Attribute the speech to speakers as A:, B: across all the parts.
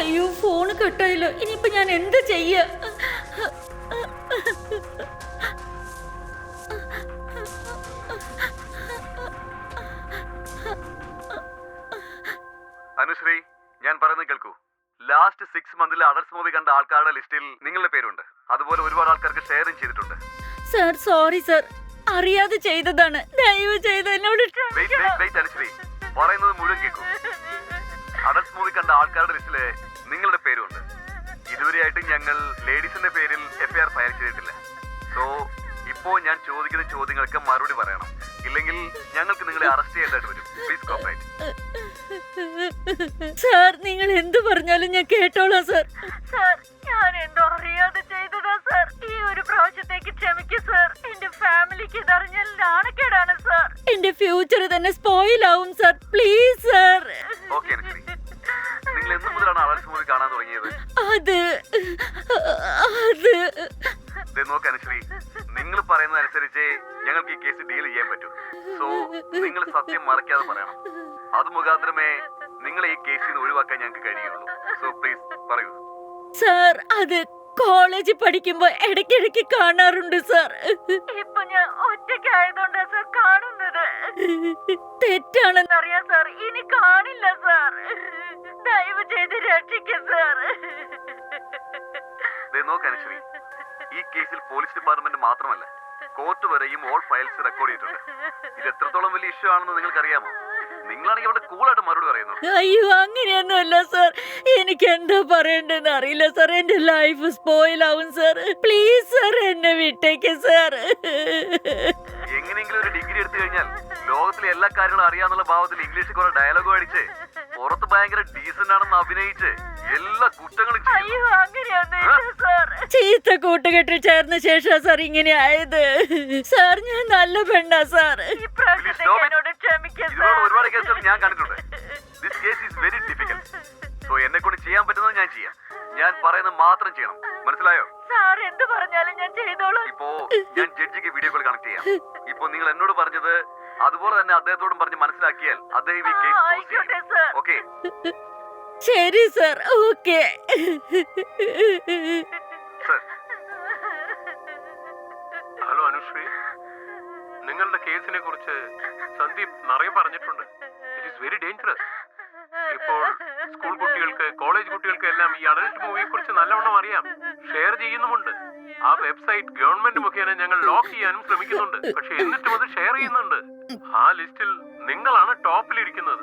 A: അയ്യോ ഫോൺ കിട്ടായില്ലോ ഇനിയിപ്പോ ഞാൻ എന്ത് ചെയ്യ?
B: അനുശ്രീ ഞാൻ പറയുന്നത് കേൾക്കൂ. ലാസ്റ്റ് സിക്സ് മന്തിൽ അഡൽസ് മൂവി കണ്ട ആൾക്കാരുടെ ലിസ്റ്റിൽ നിങ്ങളുടെ പേരുണ്ട്. അതുപോലെ ഒരുപാട് ആൾക്കാർക്ക് ഷെയറും ചെയ്തിട്ടുണ്ട്.
A: സർ സോറി സർ അറിയാതെ ചെയ്തതാണ്. ദയവ് ചെയ്ത് എന്നോട്
B: വെയിറ്റ് വെയിറ്റ് വെയിറ്റ് അനുശ്രീ. പറയുന്നത് മുഴുവൻ കേൾക്കൂ. മൂവി കണ്ട ആൾക്കാരുടെ ലിസ്റ്റിൽ നിങ്ങളുടെ പേരുണ്ട്. ഇതുവരെയായിട്ടും ഞങ്ങൾ ലേഡീസിന്റെ പേരിൽ എഫ്ഐആർ ഫയൽ ചെയ്തിട്ടില്ല. സോ ഇപ്പോ ഞാൻ ചോദിക്കുന്ന ചോദ്യങ്ങൾക്ക് മറുപടി പറയണം. ഇല്ലെങ്കിൽ ഞങ്ങൾക്ക് നിങ്ങളെ അറസ്റ്റ് ചെയ്യേണ്ടതായിട്ട് വരും. പ്ലീസ് കോപ്പറേറ്റ്
A: സാർ നിങ്ങൾ എന്ത് പറഞ്ഞാലും ഞാൻ കേട്ടോളാം സാർ സാർ ഞാൻ എന്തോ അറിയാതെ ചെയ്തതാ സാർ ഈ ഒരു പ്രാവശ്യത്തേക്ക് ക്ഷമിക്കൂ സാർ എന്റെ ഫാമിലിക്ക് ഇതറിഞ്ഞാൽ നാണക്കേടാണ് സാർ എന്റെ ഫ്യൂച്ചർ തന്നെ സ്പോയിൽ ആവും സാർ പ്ലീസ് സാർ
B: ഓക്കെ നിങ്ങൾ എന്ന് മുതലാണ് അഡൽസ് മൂവി കാണാൻ തുടങ്ങിയത്.
A: അത് അത്.
B: ദേ നോക്ക് അനുശ്രീ നിങ്ങൾ പറയുന്നതനുസരിച്ച് ഞങ്ങൾക്ക് ഈ കേസ് ഡീൽ ചെയ്യാൻ പറ്റൂ. സോ നിങ്ങൾ സത്യം മറക്കാതെ പറയണം. അത് മുഖാന്തരമേ നിങ്ങളെ ഈ കേസിൽ നിന്ന് ഒഴിവാക്കാൻ ഞങ്ങൾക്ക് കഴിയുള്ളൂ. സോ പ്ലീസ് പറയൂ.
A: സാർ അത് കോളേജിൽ പഠിക്കുമ്പോ ഇടയ്ക്കിടയ്ക്ക് കാണാറുണ്ട് സാർ ഇപ്പൊ ഞാൻ ഒറ്റയ്ക്കായതുകൊണ്ടാ സാർ കാണുന്നത്. തെറ്റാണെന്ന് അറിയാം സാർ ഇനി കാണില്ല സാർ ദയവ് ചെയ്ത് രക്ഷിക്കും സാർ
B: ദേ നോക്ക് അനുശ്രീ. ഈ കേസിൽ പോലീസ് ഡിപ്പാർട്ട്മെന്റ് മാത്രമല്ല കോർട്ട് വരെയും ഓൾ ഫയൽസ് റെക്കോർഡ് ചെയ്തിട്ടുണ്ട്. ഇത് എത്രത്തോളം വലിയ ഇഷ്യൂ ആണെന്ന് നിങ്ങൾക്ക് അറിയാമോ നിങ്ങളാണെങ്കിൽ അവിടെ കൂളായിട്ട് മറുപടി പറയുന്നു.
A: അയ്യോ അങ്ങനെയൊന്നുമല്ല സാർ എനിക്ക് എന്താ പറയണ്ടെന്ന് അറിയില്ല സാർ എന്റെ ലൈഫ് സ്പോയിൽ ആവും സാർ പ്ലീസ് സാർ എന്നെ വിട്ടേക്ക് സാർ
B: എങ്ങനെയെങ്കിലും ഒരു ഡിഗ്രി എടുത്തു കഴിഞ്ഞാൽ ലോകത്തിലെ എല്ലാ കാര്യങ്ങളും അറിയാന്നുള്ള ഭാവത്തിൽ ഇംഗ്ലീഷിൽ കുറെ ഡയലോഗ് അടിച്ച് പുറത്ത് ഭയങ്കര ഡീസന്റ് ആണെന്ന് അഭിനയിച്ച് എല്ലാ കുറ്റങ്ങളും
A: ചീത്ത കൂട്ടുകെട്ടിൽ ചേർന്ന ശേഷം സാർ ഇങ്ങനെ ആയത്. സാർ ഞാൻ നല്ല പെണ്ണാ സാർ.
B: Please stop it. ഇതുപോലെ ഒരുപാട് കേസുകൾ ഞാൻ കണ്ടിട്ടുണ്ട്. This case is very difficult so എന്നെ കൊണ്ട് ചെയ്യാൻ പറ്റുന്നത് ഞാൻ ചെയ്യാം. ഞാൻ പറയുന്നത് മാത്രം ചെയ്യണം. മനസ്സിലായോ?
A: സാർ എന്ത് പറഞ്ഞാലും ഞാൻ ചെയ്തോളാം.
B: ഇപ്പോ ഞാൻ ജഡ്ജിക്ക് വീഡിയോ കോൾ കണക്ട് ചെയ്യാം. ഇപ്പോ നിങ്ങൾ എന്നോട് പറഞ്ഞത് അതുപോലെ തന്നെ അദ്ദേഹത്തോടും പറഞ്ഞ് മനസ്സിലാക്കിയാൽ അദ്ദേഹം ഈ കേസ് ക്ലോസ്
A: ആയിക്കോട്ടെ,
B: ചെയ്യും.
A: sir.
B: ഓക്കെ
A: ശരി sir okay
B: sir
C: hello Anushree നിങ്ങളുടെ കേസിനെ കുറിച്ച് സന്ദീപ് നിറയെ പറഞ്ഞിട്ടുണ്ട്. ഇറ്റ് ഈസ് വെരി ഡേഞ്ചറസ് ഇപ്പോൾ സ്കൂൾ കുട്ടികൾക്ക് കോളേജ് കുട്ടികൾക്ക് എല്ലാം ഈ അഡൽട്ട് മൂവിയെ കുറിച്ച് നല്ലവണ്ണം അറിയാം. ഷെയർ ചെയ്യുന്നുമുണ്ട്. ആ വെബ്സൈറ്റ് ഗവൺമെന്റ് മുഖേന ഞങ്ങൾ ലോക്ക് ചെയ്യാനും ശ്രമിക്കുന്നുണ്ട്. പക്ഷെ എന്നിട്ടും അത് ഷെയർ ചെയ്യുന്നുണ്ട്. ആ ലിസ്റ്റിൽ നിങ്ങളാണ് ടോപ്പിലിരിക്കുന്നത്.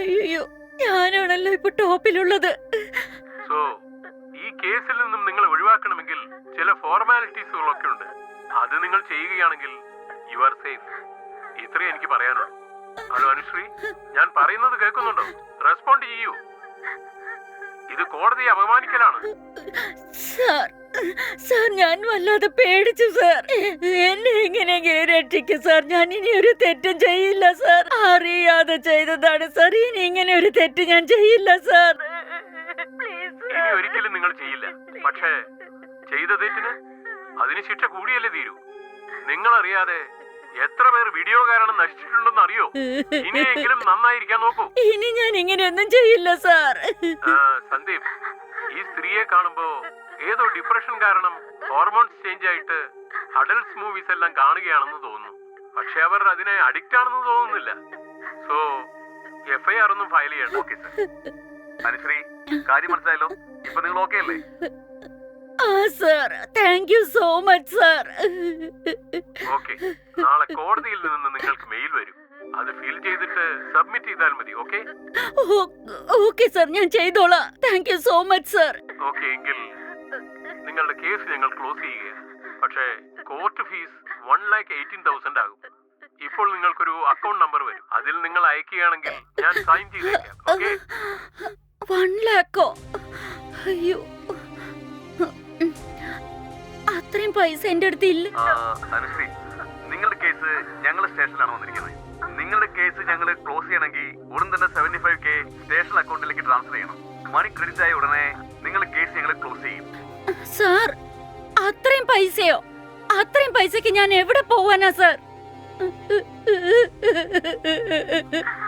A: അയ്യോ ഞാനാണല്ലോ ഇപ്പൊ ടോപ്പിലുള്ളത്.
C: സോ ഈ കേസിൽ നിന്നും നിങ്ങൾ ഒഴിവാക്കണമെങ്കിൽ ചില ഫോർമാലിറ്റീസുകളൊക്കെ ഉണ്ട്. അത് നിങ്ങൾ ചെയ്യുകയാണെങ്കിൽ യു ആർ സേഫ് ഇത്രേ എനിക്ക് പറയാനുള്ളൂ. ഹലോ അനുശ്രീ. ഞാൻ പറയുന്നത് കേൾക്കുന്നുണ്ടോ? റെസ്പോണ്ട് ചെയ്യൂ. ഇത് കോടതിയെ അപമാനിക്കലാണ്.
A: സാർ സാർ ഞാൻ വല്ലാതെ പേടിച്ചു സാർ. എന്നെ എങ്ങനെയെങ്കിലും രക്ഷിക്കും സാർ. ഞാൻ ഇനി ഒരു തെറ്റും ചെയ്യില്ല സാർ. അറിയാതെ ചെയ്തതാണ് സാർ. ഇനി ഇങ്ങനെ ഒരു തെറ്റ് ഞാൻ ചെയ്യില്ല സാർ.
C: ഇനി ഒരിക്കലും നിങ്ങൾ ചെയ്യില്ല. പക്ഷേ ചെയ്ത തെറ്റിന് അതിന് ശിക്ഷ കൂടിയല്ലേ തീരൂ. നിങ്ങൾ അറിയാതെ എത്ര പേർ വീഡിയോ കാരണം നശിച്ചിട്ടുണ്ടെന്ന് അറിയോ ഇനിയെങ്കിലും നന്നായിരിക്കാൻ നോക്കൂ.
A: ഇനി ഞാൻ ഇങ്ങനെയൊന്നും ചെയ്യില്ല സാർ.
C: സന്ദീപ് ഈ സ്ത്രീയെ കാണുമ്പോ ഏതോ ഡിപ്രഷൻ കാരണം ഹോർമോൺസ് ചേഞ്ച് ആയിട്ട് അഡൽട്സ് മൂവീസ് എല്ലാം കാണുകയാണെന്ന് തോന്നുന്നു. പക്ഷെ അവർ അതിനെ അഡിക്റ്റ് ആണെന്ന് തോന്നുന്നില്ല. സോ എഫ്ഐആർ ഐ ആർ ഒന്നും ഫയൽ ചെയ്യണ്ട.
B: ഓക്കെ സർ അനുശ്രീ കാര്യം മനസ്സിലായല്ലോ? ഇപ്പൊ നിങ്ങൾ ഓക്കെ അല്ലേ?
A: ആ sir thank you so much sir
C: okay നാളെ കോടതിയിൽ നിന്ന് നിങ്ങൾക്ക് മെയിൽ വരും. അത് ഫിൽ ചെയ്തിട്ട് സബ്മിറ്റ് ചെയ്താൽ മതി ഓക്കെ
A: ഓക്കെ സാർ ഞാൻ ചെയ്തോളാം. Thank you so much sir
C: okay എങ്കിൽ നിങ്ങളുടെ കേസ് ഞങ്ങൾ ക്ലോസ് ചെയ്യുകയാണ്. പക്ഷേ court fees one lakh eighteen thousand ആകും. ഇപ്പോൾ നിങ്ങൾക്കൊരു അക്കൗണ്ട് നമ്പർ വരും. അതിൽ നിങ്ങൾ അയക്കുകയാണെങ്കിൽ ഞാൻ സൈൻ ചെയ്തേക്കാം. ഓക്കെ
A: വൺ ലാക്കോ അയ്യോ. അത്രയും പൈസ എന്റെ അടുത്ത് ഇല്ല.
B: അനുശ്രീ നിങ്ങളുടെ കേസ് ഞങ്ങൾ സ്റ്റേഷനിലാണ് വന്നിരിക്കുന്നത്. നിങ്ങളുടെ കേസ് ഞങ്ങൾ ക്ലോസ് ചെയ്യണമെങ്കിൽ ഉടൻ തന്നെ സെവന്റി ഫൈവ് കെ സ്റ്റേഷൻ അക്കൗണ്ടിലേക്ക് ട്രാൻസ്ഫർ ചെയ്യണം. മണി ക്രെഡിറ്റ് ആയ ഉടനെ നിങ്ങളുടെ കേസ് ഞങ്ങൾ ക്ലോസ് ചെയ്യും.
A: സാർ അത്രയും പൈസയോ? അത്രയും പൈസക്ക് ഞാൻ എവിടെ പോവാനാ സാർ?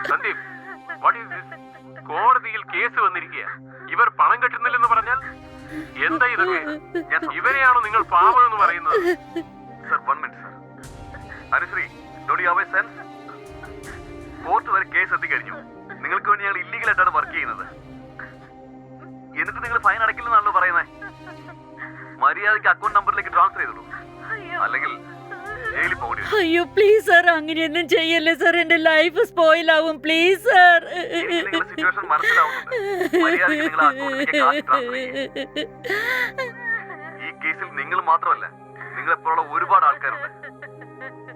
C: സന്ദീപ് വാട്ട് ഈസ് കോടതിയിൽ കേസ് വന്നിരിക്കുക ഇവർ പണം കെട്ടുന്നില്ലെന്ന് പറഞ്ഞാൽ എന്താ ഇതൊക്കെ? ഇവരെയാണോ നിങ്ങൾ പാവം എന്ന് പറയുന്നത്?
B: Sir one minute sir Anushree don't you sense court വരെ കേസ് എത്തിക്കഴിഞ്ഞു. നിങ്ങൾക്ക് വേണ്ടി ഞങ്ങൾ ഇല്ലീഗൽ ആയിട്ടാണ് വർക്ക് ചെയ്യുന്നത്. എന്നിട്ട് നിങ്ങൾ ഫൈൻ അടയ്ക്കില്ലെന്നാണല്ലോ പറയുന്നത്. മര്യാദയ്ക്ക് അക്കൗണ്ട് നമ്പറിലേക്ക് ട്രാൻസ്ഫർ ചെയ്തോളൂ. അല്ലെങ്കിൽ ജയിലിൽ പോകേണ്ടി വരും.
A: അയ്യോ പ്ലീസ് സാർ അങ്ങനെയൊന്നും ചെയ്യല്ലേ സാർ എന്റെ ലൈഫ് സ്പോയിൽ ആവും. പ്ലീസ് സാർ
B: എനിക്ക് നിങ്ങളുടെ സിറ്റുവേഷൻ മനസ്സിലാവുന്നുണ്ട്. മര്യാദയ്ക്ക് നിങ്ങൾ അക്കൗണ്ടിലേക്ക് കാശ് ട്രാൻസ്ഫർ ചെയ്യും ഈ കേസിൽ നിങ്ങൾ മാത്രമല്ല നിങ്ങളെപ്പോലുള്ള ഒരുപാട് ആൾക്കാരുണ്ട്.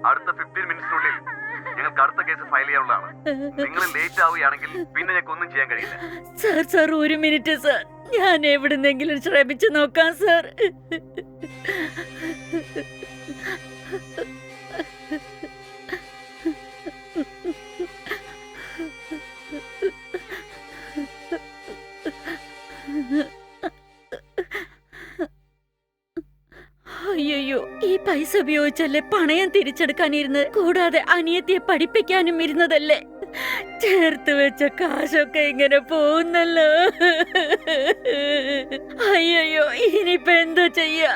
B: അടുത്ത ഫിഫ്റ്റീൻ മിനിറ്റ്സിനുള്ളിൽ ഞങ്ങൾക്ക് അടുത്ത കേസ് ഫയൽ ചെയ്യാനുള്ളതാണ്. നിങ്ങൾ ലേറ്റ് ആവുകയാണെങ്കിൽ പിന്നെ ഞങ്ങൾക്ക് ഒന്നും ചെയ്യാൻ കഴിയില്ല.
A: സാർ സാർ ഒരു മിനിറ്റ് സാർ ഞാൻ എവിടുന്നെങ്കിലും ശ്രമിച്ചു നോക്കാം സർ. അയ്യോ ഈ പൈസ ഉപയോഗിച്ചല്ലേ പണയം തിരിച്ചെടുക്കാനിരുന്ന് കൂടാതെ അനിയത്തിയെ പഠിപ്പിക്കാനും ഇരുന്നതല്ലേ? ചേർത്ത് വെച്ച കാശൊക്കെ ഇങ്ങനെ പോകുന്നല്ലോ. അയ്യോ ഇനിയിപ്പോ എന്താ ചെയ്യാ?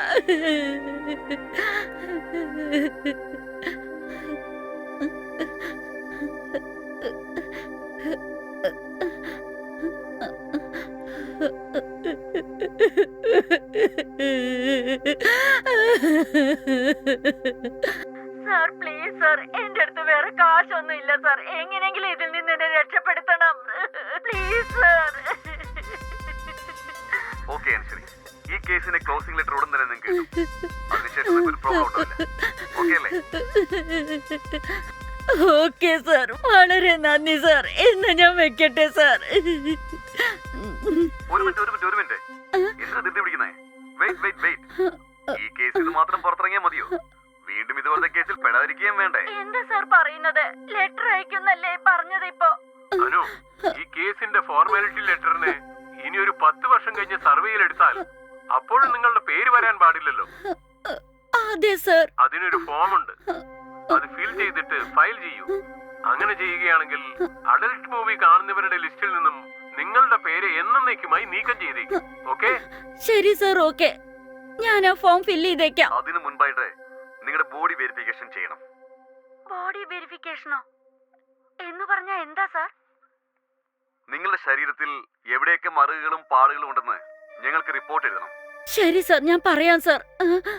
A: സാർ പ്ലീസ് സാർ എന്റെ അടുത്ത് വേറെ കാശൊന്നും ഇല്ല സാർ. എങ്ങനെയെങ്കിലും ഇതിൽ നിന്ന് എന്നെ രക്ഷപ്പെടുത്തണം. Please sir.
B: ഓക്കെ അനുശ്രീ ഈ കേസിന്റെ ക്ലോസിംഗ് ലെറ്റർ ഉടൻ തന്നെ നിങ്ങൾക്ക് കിട്ടും. അതിനുശേഷം ഒരു പ്രോബ്ലം ഉണ്ടാവില്ല ഓക്കെ അല്ലേ?
A: Okay sir. വളരെ നന്ദി സാർ. എന്നാ ഞാൻ വെക്കട്ടെ സാർ.
B: ഒരു മിനിറ്റ് ഒരു മിനിറ്റ് ഒരു മിനിറ്റ്. എന്താ ധൃതി പിടിക്കുന്നേ? വെയിറ്റ് വെയിറ്റ് വെയിറ്റ് ഈ കേസിൽ മാത്രം പുറത്തിറങ്ങിയാൽ മതിയോ? വീണ്ടും ഇതുപോലത്തെ കേസിൽ പെടാതിരിക്കുകയും വേണ്ടേ?
A: എന്താ സാർ പറയുന്നത്? ലെറ്റർ അയക്കുന്നല്ലേ പറഞ്ഞത് ഇപ്പോ
C: അനു ഈ കേസിന്റെ ഫോർമാലിറ്റി ലെറ്ററിന് ഇനി ഒരു പത്ത് വർഷം കഴിഞ്ഞ് സർവേയിൽ എടുത്താൽ അപ്പോഴും നിങ്ങളുടെ പേര് വരാൻ പാടില്ലല്ലോ.
A: അതെ സാർ.
C: അതിനൊരു ഫോം ഉണ്ട് അത് ഫിൽ ചെയ്തിട്ട് ഫയൽ ചെയ്യൂ. അങ്ങനെ ചെയ്യുകയാണെങ്കിൽ അഡൽട്ട് മൂവി കാണുന്നവരുടെ ലിസ്റ്റിൽ നിന്നും നിങ്ങളുടെ പേര് എന്നേക്കുമായി നീക്കം ചെയ്തേക്കും. ഓക്കെ?
A: ശരി സാർ. ഓക്കെ. ഞാൻ ആ ഫോം ഫില്ല് ചെയ്തേക്കാം.
B: അതിനു മുൻപായിട്ട് ബോഡി വെരിഫിക്കേഷൻ ചെയ്യണം.
A: ബോഡി വെരിഫിക്കേഷനോ? എന്ന് പറഞ്ഞാ എന്താ സാർ?
B: നിങ്ങളുടെ ശരീരത്തിൽ എവിടെയൊക്കെ മറുകുകളും പാടുകളും ഉണ്ടെന്ന് ഞങ്ങൾക്ക് റിപ്പോർട്ട് എഴുതണം.
A: ശരി സാർ ഞാൻ പറയാം സാർ.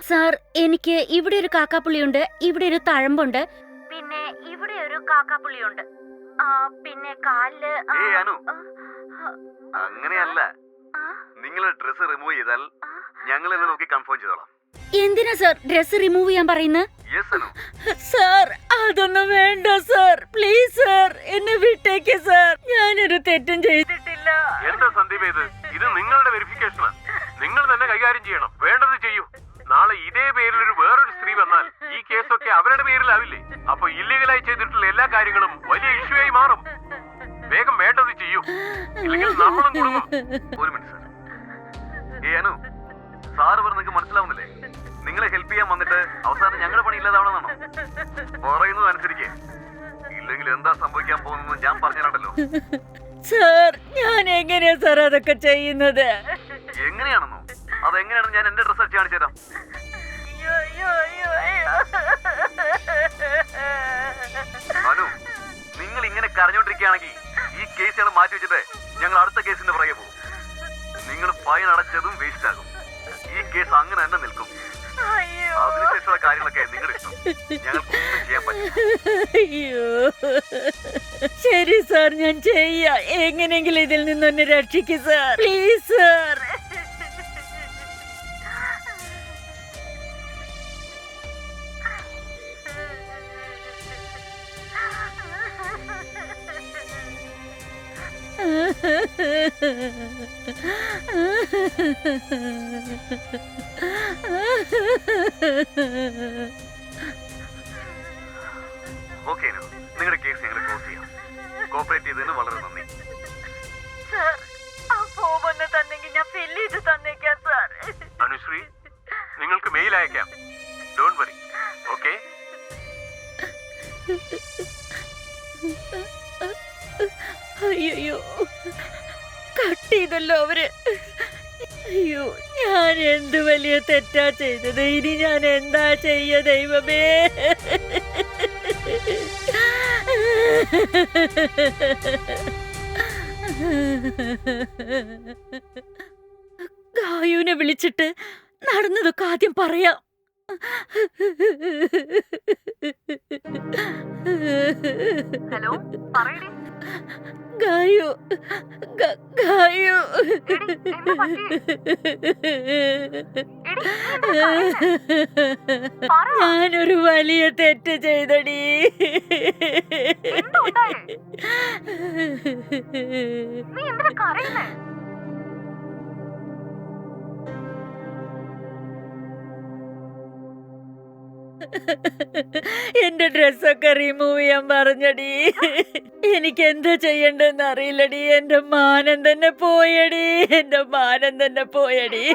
A: സാർ എനിക്ക് ഇവിടെ ഒരു കാക്കാപ്പുള്ളിയുണ്ട് ഇവിടെ ഒരു തഴമ്പുണ്ട്. പിന്നെ ഇവിടെ ഒരു കാക്കാപ്പുള്ളിയുണ്ട്. ആ, പിന്നെ കാലിൽ
B: അങ്ങനെയല്ല. നിങ്ങളുടെ ഡ്രസ്സ് റിമൂവ് ചെയ്താൽ. ഞങ്ങൾ നോക്കി കൺഫേം ചെയ്തോളാം.
A: എന്തിനാ സാർ? ഡ്രസ് റിമൂവ് ചെയ്യാൻ പറയുന്നത് സാർ അതൊന്നും വേണ്ട സാർ. പ്ലീസ് സാർ എന്നെ വിട്ടേക്ക് സാർ. ഞാനൊരു തെറ്റും ചെയ്തിട്ടില്ല.
C: എന്താ സന്ദീപ് ഇത്? ഇത് നിങ്ങളുടെ വെരിഫിക്കേഷനാ നിങ്ങൾ തന്നെ കൈകാര്യം ചെയ്യണം. വേണ്ടത് ചെയ്യൂ. നാളെ ഇതേ പേരിൽ ഒരു വേറൊരു സ്ത്രീ വന്നാൽ ഈ കേസൊക്കെ അവരുടെ പേരിലാവില്ലേ? അപ്പൊ ഇല്ലീഗലായി ചെയ്തിട്ടുള്ള എല്ലാ കാര്യങ്ങളും വലിയ ഇഷ്യൂ ആയി മാറും. വേഗം വേണ്ടത് ചെയ്യൂ. ഇല്ലെങ്കിൽ നമ്മളും കുടുങ്ങും.
B: ഒരു മിനിറ്റ് സാർ അവസാനം ഞങ്ങളുടെ പണി ഇല്ലാതാവണമെന്നാണോ? പറയുന്നത് അനുസരിക്കേ ഇല്ലെങ്കിൽ എന്താ സംഭവിക്കാൻ പോകുന്നത് ഞാൻ പറഞ്ഞിട്ടുണ്ടല്ലോ
A: സാർ ഞാൻ എങ്ങനെയാ സാർ അതൊക്കെ ചെയ്യുന്നത്?
B: എങ്ങനെയാണെന്നോ? അതെങ്ങനെയാണെന്ന് ഞാൻ എന്റെ ഡ്രസ് അടിച്ച് കാണിച്ചു തരാം. അനു നിങ്ങൾ ഇങ്ങനെ കരഞ്ഞോണ്ടിരിക്കുകയാണെങ്കിൽ ഈ കേസ് ഞങ്ങൾ മാറ്റി വെച്ചിട്ട് ഞങ്ങൾ അടുത്ത കേസിന്റെ പുറകെ പോകും. നിങ്ങൾ ഫൈൻ അടച്ചതും വേസ്റ്റ് ആകും. ഈ കേസ് അങ്ങനെ തന്നെ നിൽക്കും. അതിനുശേഷമുള്ള കാര്യങ്ങളൊക്കെ നിങ്ങളുടെ ഇഷ്ടം. ചെയ്യാൻ പറ്റില്ല
A: അയ്യോ. ശരി സാർ ഞാൻ ചെയ്യാം. എങ്ങനെയെങ്കിലും ഇതിൽ നിന്നൊന്ന് രക്ഷിക്കും സാർ. Please sir.
B: ഓക്കെ നിങ്ങളുടെ കേസ് ഞങ്ങൾ ക്ലോസ് ചെയ്യാം. കോപ്പറേറ്റ് ചെയ്തതിന് വളരെ നന്ദി.
C: അനുശ്രീ നിങ്ങൾക്ക് മെയിൽ അയക്കാം. ഡോണ്ട് വറി ഓക്കെ
A: അയ്യോ. ചെയ്തല്ലോ അവർ. അയ്യോ ഞാൻ എന്ത് വലിയ തെറ്റാ ചെയ്തത്? ഇനി ഞാൻ എന്താ ചെയ്യ ദൈവമേ? ഗായുവിനെ വിളിച്ചിട്ട് നടന്നതൊക്കെ ആദ്യം പറയാം.
D: ഹലോ പറയടി.
A: ഗായു ഗായു. ഞാനൊരു വലിയ തെറ്റ് ചെയ്തടി?
D: നീ എന്തിനാ കരയുന്നേ
A: എന്റെ ഡ്രസ്സൊക്കെ റിമൂവ് ചെയ്യാൻ പറഞ്ഞടി. എനിക്ക് എന്താ ചെയ്യണ്ടെന്ന് അറിയില്ലടി. എന്റെ മാനം തന്നെ പോയടി. എന്റെ മാനം തന്നെ പോയടി.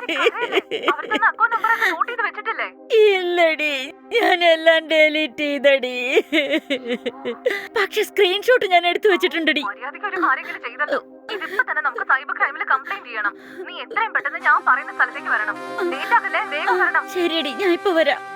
A: ഇല്ലടി. ഞാൻ എല്ലാം ഡെലീറ്റ് ചെയ്തടി. പക്ഷെ സ്ക്രീൻഷോട്ട് ഞാൻ എടുത്തു വെച്ചിട്ടുണ്ടടി.
D: ഇതിപ്പോ തന്നെ നമുക്ക് സൈബർ ക്രൈമിൽ കംപ്ലൈന്റ് ചെയ്യണം. നീ എത്രയും പെട്ടെന്ന് ഞാൻ പറയുന്ന സ്ഥലത്തേക്ക് വരണം.
A: ശരിയടി. ഞാൻ ഇപ്പൊ വരാം.